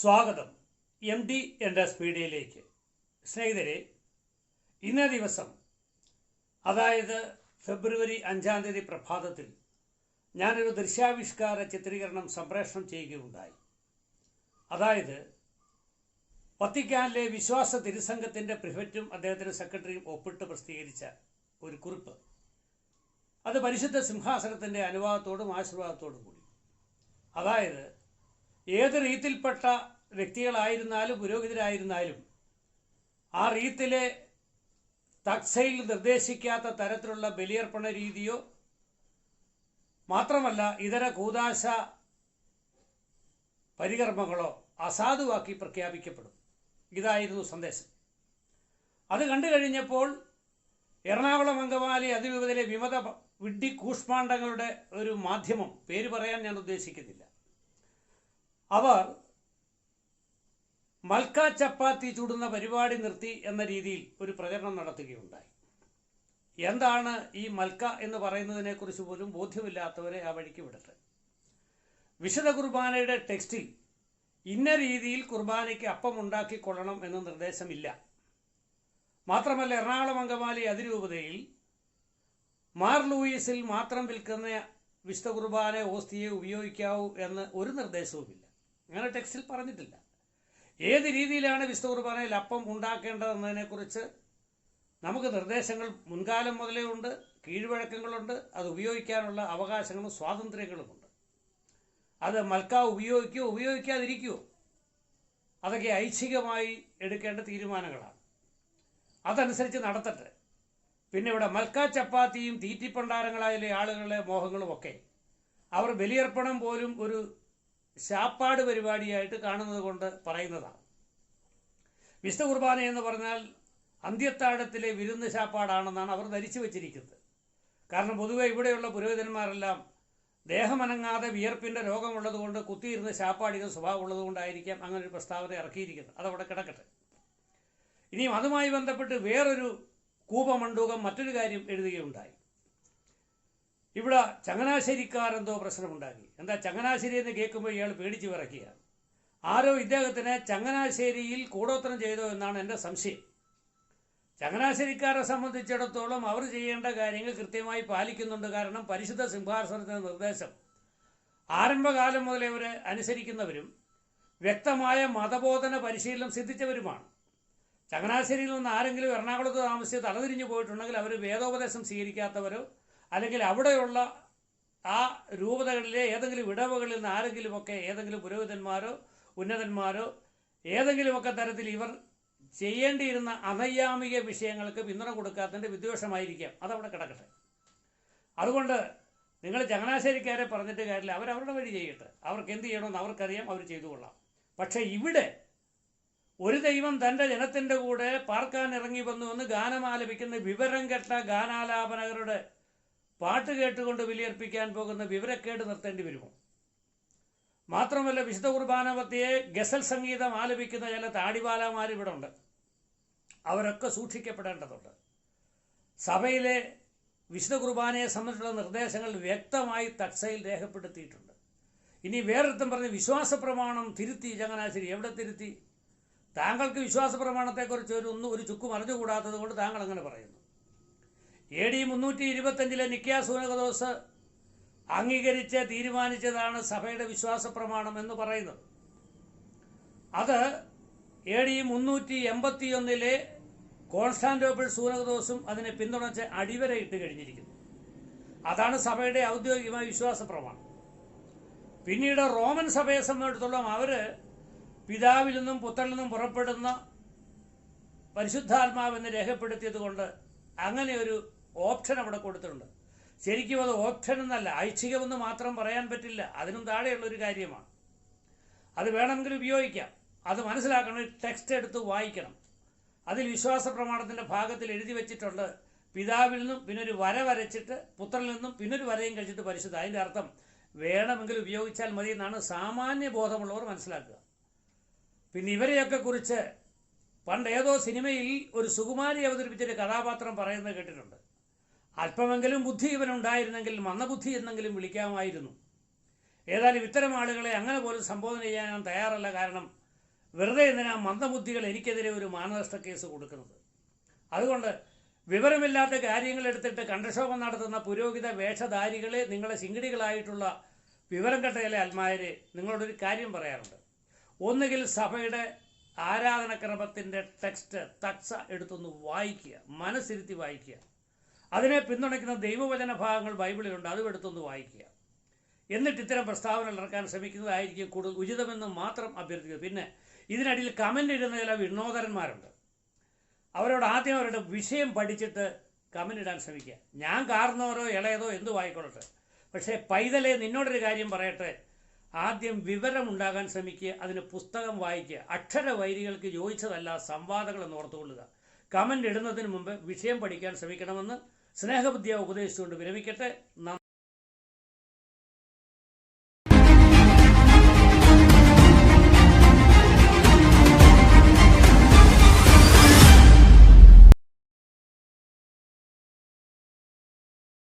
സ്വാഗതം. M D എന്റെ മീഡിയയിലേക്ക് സ്നേഹിതരെ ഇന്നേ ദിവസം അതായത് ഫെബ്രുവരി അഞ്ചാം തീയതി പ്രഭാതത്തിൽ ഞാനൊരു ദൃശ്യാവിഷ്കാര ചിത്രീകരണം സംപ്രേഷണം ചെയ്യുകയുണ്ടായി. അതായത് വത്തിക്കാനിലെ വിശ്വാസ തിരുസംഘത്തിന്റെ പ്രിഫറ്റും അദ്ദേഹത്തിന്റെ സെക്രട്ടറിയും ഒപ്പിട്ട് പ്രസിദ്ധീകരിച്ച ഒരു കുറിപ്പ്. അത് പരിശുദ്ധ സിംഹാസനത്തിന്റെ അനുവാദത്തോടും ആശീർവാദത്തോടും കൂടി. അതായത് ഏത് റീത്തിൽപ്പെട്ട വ്യക്തികളായിരുന്നാലും പുരോഹിതരായിരുന്നാലും ആ റീത്തിലെ തക്സയിൽ നിർദ്ദേശിക്കാത്ത തരത്തിലുള്ള ബലിയർപ്പണ രീതിയോ മാത്രമല്ല ഇതര കൂതാശ പരികർമ്മങ്ങളോ അസാധുവാക്കി പ്രഖ്യാപിക്കപ്പെടും. ഇതായിരുന്നു സന്ദേശം. അത് കണ്ടു കഴിഞ്ഞപ്പോൾ എറണാകുളം അങ്കമാലി അതിരൂപതയിലെ വിമത വിഡ്ഢി കൂഷ്മാണ്ഡങ്ങളുടെ ഒരു മാധ്യമം പേര് പറയാൻ ഞാൻ ഉദ്ദേശിക്കുന്നില്ല. അവർ മൽക്ക ചപ്പാത്തി ചുടുന്ന പരിപാടി നിർത്തി എന്ന രീതിയിൽ ഒരു പ്രചരണം നടത്തുകയുണ്ടായി. എന്താണ് ഈ മൽക്ക എന്ന് പറയുന്നതിനെക്കുറിച്ച് പോലും ബോധ്യമില്ലാത്തവരെ ആ വഴിക്ക് വിടട്ടെ. വിശുദ്ധ കുർബാനയുടെ ടെക്സ്റ്റിൽ ഇന്ന രീതിയിൽ കുർബാനയ്ക്ക് അപ്പം ഉണ്ടാക്കിക്കൊള്ളണം എന്ന നിർദ്ദേശമില്ല. മാത്രമല്ല എറണാകുളം അങ്കമാലി അതിരൂപതയിൽ മാർ ലൂയിസിൽ മാത്രം വിൽക്കുന്ന വിശുദ്ധ കുർബാന ഓസ്തിയെ ഉപയോഗിക്കാവൂ എന്ന് ഒരു നിർദ്ദേശവുമില്ല. അങ്ങനെ ടെക്സ്റ്റിൽ പറഞ്ഞിട്ടില്ല. ഏത് രീതിയിലാണ് വിശുദ്ധ കുർബാനയിൽ അപ്പം ഉണ്ടാക്കേണ്ടതെന്നതിനെക്കുറിച്ച് നമുക്ക് നിർദ്ദേശങ്ങൾ മുൻകാലം മുതലേ ഉണ്ട് കീഴ്വഴക്കങ്ങളുണ്ട് അത് ഉപയോഗിക്കാനുള്ള അവകാശങ്ങളും സ്വാതന്ത്ര്യങ്ങളുമുണ്ട്. അത് മൽക്ക ഉപയോഗിക്കുകയോ ഉപയോഗിക്കാതിരിക്കുകയോ അതൊക്കെ ഐച്ഛികമായി എടുക്കേണ്ട തീരുമാനങ്ങളാണ്. അതനുസരിച്ച് നടത്തട്ടെ. പിന്നെ ഇവിടെ മൽക്ക ചപ്പാത്തിയും തീറ്റിപ്പണ്ടാരങ്ങളായ ആളുകളുടെ മോഹങ്ങളുമൊക്കെ. അവർ ബലിയർപ്പണം പോലും ഒരു ശാപ്പാട് പരിപാടിയായിട്ട് കാണുന്നത് കൊണ്ട് പറയുന്നതാണ്. വിശുദ്ധ കുർബാന എന്ന് പറഞ്ഞാൽ അന്ത്യത്താഴത്തിലെ വിരുന്ന് ശാപ്പാടാണെന്നാണ് അവർ ധരിച്ചു വച്ചിരിക്കുന്നത്. കാരണം പൊതുവെ ഇവിടെയുള്ള പുരോഹിതന്മാരെല്ലാം ദേഹമനങ്ങാതെ വിയർപ്പിന്റെ രോഗമുള്ളതുകൊണ്ട് കുത്തിയിരുന്ന് ശാപ്പാടിക സ്വഭാവമുള്ളത് കൊണ്ടായിരിക്കാം അങ്ങനെ ഒരു പ്രസ്താവന ഇറക്കിയിരിക്കുന്നത്. അതവിടെ കിടക്കട്ടെ. ഇനിയും അതുമായി ബന്ധപ്പെട്ട് വേറൊരു കൂപമണ്ടൂകം മറ്റൊരു കാര്യം എഴുതുകയുണ്ടായി. ഇവിടെ ചങ്ങനാശ്ശേരിക്കാർ എന്തോ പ്രശ്നമുണ്ടാക്കി. എന്താ ചങ്ങനാശ്ശേരി എന്ന് കേൾക്കുമ്പോൾ ഇയാൾ പേടിച്ച് വിറക്കുക ആരോ ഇദ്ദേഹത്തിന് ചങ്ങനാശ്ശേരിയിൽ കൂടോത്രം ചെയ്തോ എന്നാണ് എന്റെ സംശയം. ചങ്ങനാശ്ശേരിക്കാരെ സംബന്ധിച്ചിടത്തോളം അവർ ചെയ്യേണ്ട കാര്യങ്ങൾ കൃത്യമായി പാലിക്കുന്നുണ്ട്. കാരണം പരിശുദ്ധ സിംഹാസനത്തിന്റെ നിർദ്ദേശം ആരംഭകാലം മുതലേ അവർ അനുസരിക്കുന്നവരും വ്യക്തമായ മതബോധന പരിശീലനം സിദ്ധിച്ചവരുമാണ്. ചങ്ങനാശ്ശേരിയിൽ നിന്ന് ആരെങ്കിലും എറണാകുളത്ത് താമസിച്ച് തലതിരിഞ്ഞു പോയിട്ടുണ്ടെങ്കിൽ അവർ വേദോപദേശം സ്വീകരിക്കാത്തവരോ അല്ലെങ്കിൽ അവിടെയുള്ള ആ രൂപതകളിലെ ഏതെങ്കിലും ഇടവകളിൽ നിന്ന് ആരെങ്കിലുമൊക്കെ ഏതെങ്കിലും പുരോഹിതന്മാരോ ഉന്നതന്മാരോ ഏതെങ്കിലുമൊക്കെ തരത്തിൽ ഇവർ ചെയ്യേണ്ടിയിരുന്ന അനൈയാമിക വിഷയങ്ങൾക്ക് പിന്തുണ കൊടുക്കാത്തതിന്റെ വിദ്വേഷമായിരിക്കാം. അതവിടെ കിടക്കട്ടെ. അതുകൊണ്ട് നിങ്ങൾ ചങ്ങനാശ്ശേരിക്കാരെ പറഞ്ഞിട്ട് കാര്യമില്ല. അവരവരുടെ വഴി ചെയ്യട്ടെ. അവർക്ക് എന്ത് ചെയ്യണമെന്ന് അവർക്കറിയാം. അവർ ചെയ്തു കൊള്ളാം. പക്ഷേ ഇവിടെ ഒരു ദൈവം തന്റെ ജനത്തിന്റെ കൂടെ പാർക്കാൻ ഇറങ്ങി വന്നു എന്ന് ഗാനമാലപിക്കുന്ന വിവരം കെട്ട ഗാനാലാപനകരുടെ പാട്ട് കേട്ടുകൊണ്ട് ബലിയർപ്പിക്കാൻ പോകുന്ന വിവരക്കേട് നിർത്തേണ്ടി വരുമോ? മാത്രമല്ല വിശുദ്ധ കുർബാനവത്തിയെ ഗസൽ സംഗീതം ആലപിക്കുന്ന ചില താടിവാലമാർ ഇവിടെ ഉണ്ട് അവരൊക്കെ സൂക്ഷിക്കപ്പെടേണ്ടതുണ്ട്. സഭയിലെ വിശുദ്ധ കുർബാനയെ സംബന്ധിച്ചുള്ള നിർദ്ദേശങ്ങൾ വ്യക്തമായി തക്സയിൽ രേഖപ്പെടുത്തിയിട്ടുണ്ട്. ഇനി വേറൊരുത്തം പറഞ്ഞ് വിശ്വാസ പ്രമാണം തിരുത്തി ചങ്ങനാശ്ശേരി എവിടെ തിരുത്തി? താങ്കൾക്ക് വിശ്വാസ പ്രമാണത്തെക്കുറിച്ച് ഒരു ഒന്നും ഒരു ചുക്കും അറിഞ്ഞുകൂടാത്തത് കൊണ്ട് താങ്കൾ അങ്ങനെ പറയുന്നു. എ ഡി മുന്നൂറ്റി ഇരുപത്തഞ്ചിലെ നിക്യാസൂനകദോസ് അംഗീകരിച്ച് തീരുമാനിച്ചതാണ് സഭയുടെ വിശ്വാസ പ്രമാണം എന്ന് പറയുന്നത്. അത് എ ഡി മുന്നൂറ്റി എൺപത്തിയൊന്നിലെ കോൺസ്റ്റാന്റോപ്പിൾ സൂനകദോസും അതിനെ പിന്തുണച്ച് അടിവരയിട്ട് കഴിഞ്ഞിരിക്കുന്നു. അതാണ് സഭയുടെ ഔദ്യോഗികമായ വിശ്വാസ പ്രമാണം. പിന്നീട് റോമൻ സഭയെ സംബന്ധിച്ചിടത്തോളം അവർ പിതാവിൽ നിന്നും പുത്രനിൽ നിന്നും പുറപ്പെടുന്ന പരിശുദ്ധാത്മാവെന്ന് രേഖപ്പെടുത്തിയത് കൊണ്ട് അങ്ങനെ ഒരു ഓപ്ഷൻ അവിടെ കൊടുത്തിട്ടുണ്ട്. ശരിക്കും അത് ഓപ്ഷൻ എന്നല്ല ഐച്ഛികമെന്ന് മാത്രം പറയാൻ പറ്റില്ല. അതിനും താഴെയുള്ളൊരു കാര്യമാണ്. അത് വേണമെങ്കിൽ ഉപയോഗിക്കാം. അത് മനസ്സിലാക്കണം ടെക്സ്റ്റ് എടുത്ത് വായിക്കണം. അതിൽ വിശ്വാസ പ്രമാണത്തിന്റെ ഭാഗത്തിൽ എഴുതി വെച്ചിട്ടുണ്ട്. പിതാവിൽ നിന്നും പിന്നൊരു വര വരച്ചിട്ട് പുത്രനിൽ നിന്നും പിന്നൊരു വരയും കഴിച്ചിട്ട് പരിശുദ്ധ. അതിന്റെ അർത്ഥം വേണമെങ്കിൽ ഉപയോഗിച്ചാൽ മതി എന്നാണ് സാമാന്യ ബോധമുള്ളവർ മനസ്സിലാക്കുക. പിന്നെ ഇവരെയൊക്കെ കുറിച്ച് പണ്ട് ഏതോ സിനിമയിൽ ഒരു സുകുമാരി അവതരിപ്പിച്ചൊരു കഥാപാത്രം പറയുന്നത് കേട്ടിട്ടുണ്ട്. അല്പമെങ്കിലും ബുദ്ധി ഇവനുണ്ടായിരുന്നെങ്കിൽ മന്ദബുദ്ധി എന്നെങ്കിലും വിളിക്കാമായിരുന്നു. ഏതായാലും ഇത്തരം ആളുകളെ അങ്ങനെ പോലും സംബോധന ചെയ്യാൻ ഞാൻ തയ്യാറല്ല കാരണം വെറുതെ എന്തിനാ മന്ദബുദ്ധികൾ എനിക്കെതിരെ ഒരു മാനനഷ്ട കേസ് കൊടുക്കുന്നത്? അതുകൊണ്ട് വിവരമില്ലാത്ത കാര്യങ്ങൾ എടുത്തിട്ട് കണ്ടക്ഷോഭം നടത്തുന്ന പുരോഹിത വേഷധാരികളെ നിങ്ങളെ ശിങ്കിടികളായിട്ടുള്ള വിവരം കെട്ടയിലെ ചില അൽമാരെ നിങ്ങളോടൊരു കാര്യം പറയാറുണ്ട്. ഒന്നുകിൽ സഭയുടെ ആരാധനക്രമത്തിന്റെ ടെക്സ്റ്റ് തക്സ എടുത്തൊന്ന് വായിക്കുക മനസ്സിരുത്തി വായിക്കുക. അതിനെ പിന്തുണയ്ക്കുന്ന ദൈവവചന ഭാഗങ്ങൾ ബൈബിളിലുണ്ട്. അതും എടുത്തൊന്ന് വായിക്കുക. എന്നിട്ട് ഇത്തരം പ്രസ്താവനകൾ ഇറക്കാൻ ശ്രമിക്കുന്നതായിരിക്കും കൂടുതൽ ഉചിതമെന്ന് മാത്രം അഭ്യർത്ഥിക്കുക. പിന്നെ ഇതിനടിയിൽ കമന്റ് ഇടുന്ന ചില വിനോദരന്മാരുണ്ട്. അവരോട് ആദ്യം അവരുടെ വിഷയം പഠിച്ചിട്ട് കമന്റ് ഇടാൻ ശ്രമിക്കുക. ഞാൻ കാർന്നവരോ ഇളയതോ എന്തു ആയിക്കൊള്ളട്ടെ പക്ഷേ പൈതലെ നിന്നോടൊരു കാര്യം പറയട്ടെ. ആദ്യം വിവരം വിവരമുണ്ടാകാൻ ശ്രമിക്കുക അതിന് പുസ്തകം വായിക്കുക. അക്ഷരവൈരികൾക്ക് യോജിച്ചതല്ല സംവാദങ്ങൾ എന്ന് ഓർത്തുകൊള്ളുക. കമന്റ് ഇടുന്നതിന് മുമ്പ് വിഷയം പഠിക്കാൻ ശ്രമിക്കണമെന്ന് സ്നേഹബുദ്ധിയെ ഉപദേശിച്ചുകൊണ്ട് വിരമിക്കട്ടെ.